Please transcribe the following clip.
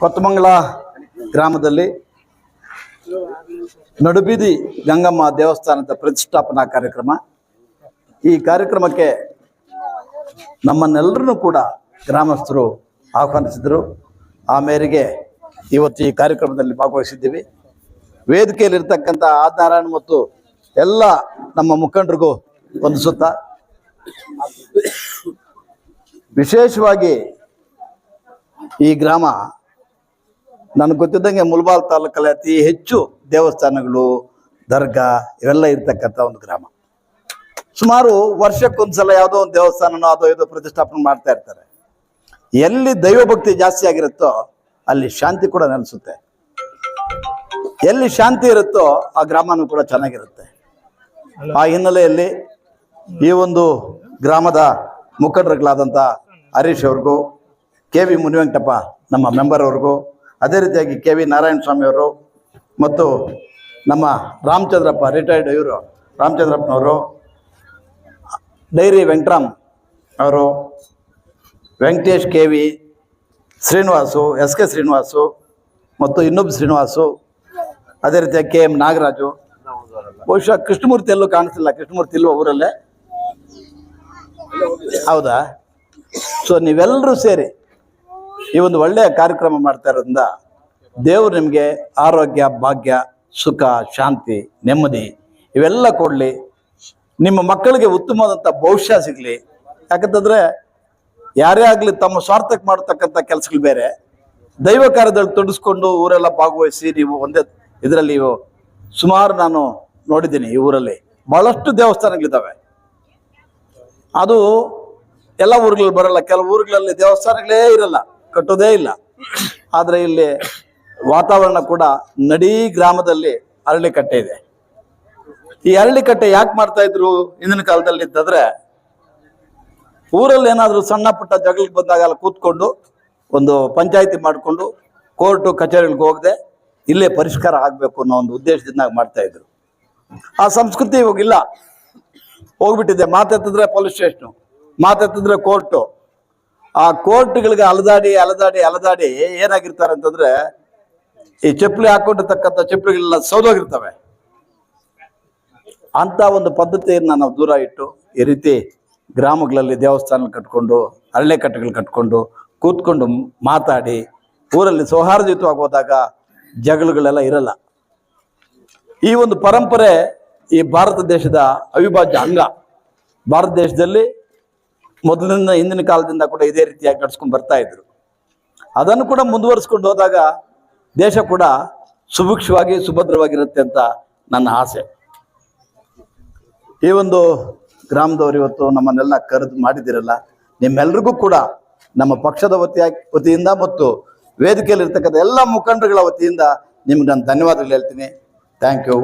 ಕೊತ್ತಮಂಗಲ ಗ್ರಾಮದಲ್ಲಿ ನಡುಬೀದಿ ಗಂಗಮ್ಮ ದೇವಸ್ಥಾನದ ಪ್ರತಿಷ್ಠಾಪನಾ ಕಾರ್ಯಕ್ರಮ. ಈ ಕಾರ್ಯಕ್ರಮಕ್ಕೆ ನಮ್ಮನ್ನೆಲ್ಲರನ್ನೂ ಕೂಡ ಗ್ರಾಮಸ್ಥರು ಆಹ್ವಾನಿಸಿದರು. ಆ ಮೇರೆಗೆ ಇವತ್ತು ಈ ಕಾರ್ಯಕ್ರಮದಲ್ಲಿ ಭಾಗವಹಿಸಿದ್ದೀವಿ. ವೇದಿಕೆಯಲ್ಲಿರ್ತಕ್ಕಂಥ ಆದಿನಾರಾಯಣ ಮತ್ತು ಎಲ್ಲ ನಮ್ಮ ಮುಖಂಡರಿಗೂ ಒಂದು ವಿಶೇಷವಾಗಿ ಈ ಗ್ರಾಮ ನನಗೆ ಗೊತ್ತಿದ್ದಂಗೆ ಮುಲ್ಬಾಲ್ ತಾಲೂಕಲ್ಲಿ ಅತಿ ಹೆಚ್ಚು ದೇವಸ್ಥಾನಗಳು, ದರ್ಗಾ ಇವೆಲ್ಲ ಇರ್ತಕ್ಕಂಥ ಒಂದು ಗ್ರಾಮ. ಸುಮಾರು ವರ್ಷಕ್ಕೊಂದ್ಸಲ ಯಾವುದೋ ಒಂದು ದೇವಸ್ಥಾನನೋ ಅದೋ ಇದೋ ಪ್ರತಿಷ್ಠಾಪನೆ ಮಾಡ್ತಾ ಇರ್ತಾರೆ. ಎಲ್ಲಿ ದೈವಭಕ್ತಿ ಜಾಸ್ತಿ ಆಗಿರುತ್ತೋ ಅಲ್ಲಿ ಶಾಂತಿ ಕೂಡ ನೆಲೆಸುತ್ತೆ. ಎಲ್ಲಿ ಶಾಂತಿ ಇರುತ್ತೋ ಆ ಗ್ರಾಮನೂ ಕೂಡ ಚೆನ್ನಾಗಿರುತ್ತೆ. ಆ ಹಿನ್ನೆಲೆಯಲ್ಲಿ ಈ ಒಂದು ಗ್ರಾಮದ ಮುಖಂಡರುಗಳಾದಂಥ ಹರೀಶ್ ಅವ್ರಿಗೂ ಕೆ ವಿ ಮುನಿವೆಂಕಟಪ್ಪ, ನಮ್ಮ ಮೆಂಬರ್ ಅವ್ರಿಗೂ, ಅದೇ ರೀತಿಯಾಗಿ ಕೆ ವಿ ನಾರಾಯಣ ಸ್ವಾಮಿ ಅವರು ಮತ್ತು ನಮ್ಮ ರಾಮಚಂದ್ರಪ್ಪ ರಿಟೈರ್ಡ್ ಇವರು, ರಾಮಚಂದ್ರಪ್ಪನವರು, ಡೈರಿ ವೆಂಕಟರಾಮ್ ಅವರು, Venkatesh K V Srinivasu, S K Srinivasu ಮತ್ತು ಇನ್ನೊಬ್ಬ ಶ್ರೀನಿವಾಸು, ಅದೇ ರೀತಿಯಾಗಿ ಕೆ ಎಂ ನಾಗರಾಜು. ಬಹುಶಃ ಕೃಷ್ಣಮೂರ್ತಿ ಎಲ್ಲೂ ಕಾಣಿಸ್ತಿಲ್ಲ ಕೃಷ್ಣಮೂರ್ತಿ ಇಲ್ವ ಊರಲ್ಲೇ? ಹೌದಾ? ಸೊ ನೀವೆಲ್ಲರೂ ಸೇರಿ ಈ ಒಂದು ಒಳ್ಳೆಯ ಕಾರ್ಯಕ್ರಮ ಮಾಡ್ತಾ ಇರೋದ್ರಿಂದ ದೇವರು ನಿಮಗೆ ಆರೋಗ್ಯ, ಭಾಗ್ಯ, ಸುಖ, ಶಾಂತಿ, ನೆಮ್ಮದಿ ಇವೆಲ್ಲ ಕೊಡಲಿ. ನಿಮ್ಮ ಮಕ್ಕಳಿಗೆ ಉತ್ತಮವಾದಂಥ ಭವಿಷ್ಯ ಸಿಗಲಿ. ಯಾಕಂತಂದರೆ ಯಾರೇ ಆಗಲಿ ತಮ್ಮ ಸ್ವಾರ್ಥಕ್ಕೆ ಮಾಡತಕ್ಕಂಥ ಕೆಲಸಗಳು ಬೇರೆ. ದೈವ ಕಾರ್ಯದಲ್ಲಿ ತೊಡಗಿಸ್ಕೊಂಡು ಊರೆಲ್ಲ ಭಾಗವಹಿಸಿ ನೀವು ಒಂದೇ ಇದರಲ್ಲಿ ಸುಮಾರು ನಾನು ನೋಡಿದ್ದೀನಿ ಈ ಊರಲ್ಲಿ. ಬಹಳಷ್ಟು ದೇವಸ್ಥಾನಗಳಿದ್ದಾವೆ. ಅದು ಎಲ್ಲ ಊರುಗಳಲ್ಲಿ ಬರಲ್ಲ. ಕೆಲವು ಊರುಗಳಲ್ಲಿ ದೇವಸ್ಥಾನಗಳೇ ಇರಲ್ಲ. ಕಟ್ಟೋದೇ ಇಲ್ಲ. ಆದರೆ ಇಲ್ಲಿ ವಾತಾವರಣ ಕೂಡ ನಡೀ ಗ್ರಾಮದಲ್ಲಿ ಅರಳಿಕಟ್ಟೆ ಇದೆ. ಈ ಅರಳಿಕಟ್ಟೆ ಯಾಕೆ ಮಾಡ್ತಾ ಇದ್ರು ಹಿಂದಿನ ಕಾಲದಲ್ಲಿ ಅಂತಂದ್ರೆ ಊರಲ್ಲಿ ಏನಾದರೂ ಸಣ್ಣ ಪುಟ್ಟ ಜಗಳಕ್ಕೆ ಬಂದಾಗ ಅಲ್ಲಿ ಕೂತ್ಕೊಂಡು ಒಂದು ಪಂಚಾಯಿತಿ ಮಾಡಿಕೊಂಡು ಕೋರ್ಟು ಕಚೇರಿಗಳಿಗೆ ಹೋಗದೆ ಇಲ್ಲೇ ಪರಿಷ್ಕಾರ ಆಗಬೇಕು ಅನ್ನೋ ಒಂದು ಉದ್ದೇಶದಿಂದ ಮಾಡ್ತಾ ಇದ್ರು. ಆ ಸಂಸ್ಕೃತಿ ಇವಾಗಿಲ್ಲ ಹೋಗ್ಬಿಟ್ಟಿದೆ. ಮಾತೆತ್ತಿದ್ರೆ ಪೊಲೀಸ್ ಸ್ಟೇಷನು, ಮಾತೆತ್ತಿದ್ರೆ ಕೋರ್ಟು ಆ ಕೋರ್ಟ್ಗಳಿಗೆ ಅಲದಾಡಿ ಅಲದಾಡಿ ಅಲದಾಡಿ ಏನಾಗಿರ್ತಾರೆ ಅಂತಂದ್ರೆ ಈ ಚಪ್ಪಲಿ ಹಾಕೊಂಡಿರ್ತಕ್ಕಂಥ ಚಪ್ಪಲಿಗಳೆಲ್ಲ ಸೌದೋಗಿರ್ತವೆ. ಅಂತ ಒಂದು ಪದ್ಧತಿಯನ್ನು ನಾವು ದೂರ ಇಟ್ಟು ಈ ರೀತಿ ಗ್ರಾಮಗಳಲ್ಲಿ ದೇವಸ್ಥಾನ ಕಟ್ಕೊಂಡು ಅರಳೆಕಟ್ಟೆಗಳು ಕಟ್ಕೊಂಡು ಕೂತ್ಕೊಂಡು ಮಾತಾಡಿ, ಊರಲ್ಲಿ ಸೌಹಾರ್ದಯುತವಾಗಿ ಹೋದಾಗ ಜಗಳಗಳೆಲ್ಲ ಇರಲ್ಲ. ಈ ಒಂದು ಪರಂಪರೆ ಈ ಭಾರತ ದೇಶದ ಅವಿಭಾಜ್ಯ ಅಂಗ. ಭಾರತ ದೇಶದಲ್ಲಿ ಮೊದಲಿನ ಹಿಂದಿನ ಕಾಲದಿಂದ ಕೂಡ ಇದೇ ರೀತಿಯಾಗಿ ನಡ್ಸ್ಕೊಂಡು ಬರ್ತಾ ಇದ್ರು. ಅದನ್ನು ಕೂಡ ಮುಂದುವರಿಸ್ಕೊಂಡು ಹೋದಾಗ ದೇಶ ಕೂಡ ಸುಭಿಕ್ಷವಾಗಿ, ಸುಭದ್ರವಾಗಿರುತ್ತೆ ಅಂತ ನನ್ನ ಆಸೆ. ಈ ಒಂದು ಗ್ರಾಮದವರು ಇವತ್ತು ನಮ್ಮನ್ನೆಲ್ಲ ಕರೆದು ಮಾಡಿದಿರಲ್ಲ ನಿಮ್ಮೆಲ್ರಿಗೂ ಕೂಡ ನಮ್ಮ ಪಕ್ಷದ ವತಿಯ, ವತಿಯಿಂದ ಮತ್ತು ವೇದಿಕೆಯಲ್ಲಿರ್ತಕ್ಕಂಥ ಎಲ್ಲ ಮುಖಂಡರುಗಳ ವತಿಯಿಂದ ನಿಮ್ಗೆ ನಾನು ಧನ್ಯವಾದಗಳು ಹೇಳ್ತೀನಿ. Thank you